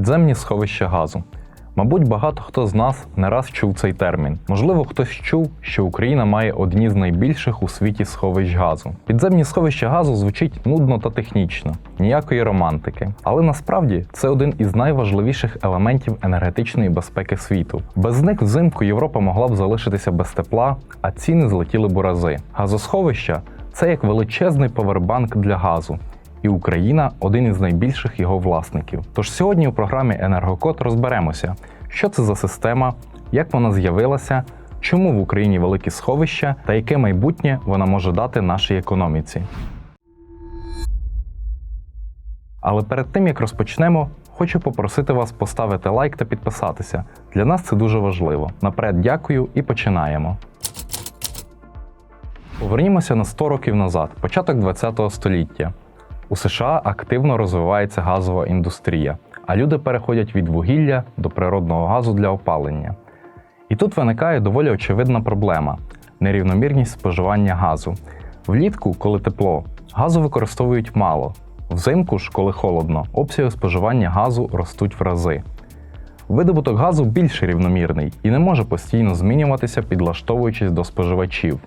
Підземні сховища газу. Мабуть, багато хто з нас не раз чув цей термін. Можливо, хтось чув, що Україна має одні з найбільших у світі сховищ газу. Підземні сховища газу звучить нудно та технічно, ніякої романтики. Але насправді це один із найважливіших елементів енергетичної безпеки світу. Без них взимку Європа могла б залишитися без тепла, а ціни злетіли б у рази. Газосховища це як величезний повербанк для газу. І Україна один із найбільших його власників. Тож сьогодні у програмі Енергокод розберемося, що це за система, як вона з'явилася, чому в Україні великі сховища та яке майбутнє вона може дати нашій економіці. Але перед тим як розпочнемо, хочу попросити вас поставити лайк та підписатися. Для нас це дуже важливо. Наперед дякую і починаємо. Повернімося на 100 років назад, початок ХХ століття. У США активно розвивається газова індустрія, а люди переходять від вугілля до природного газу для опалення. І тут виникає доволі очевидна проблема нерівномірність споживання газу. Влітку, коли тепло, газу використовують мало. Взимку ж, коли холодно, обсяги споживання газу ростуть в рази. Видобуток газу більш рівномірний і не може постійно змінюватися, підлаштовуючись до споживачів.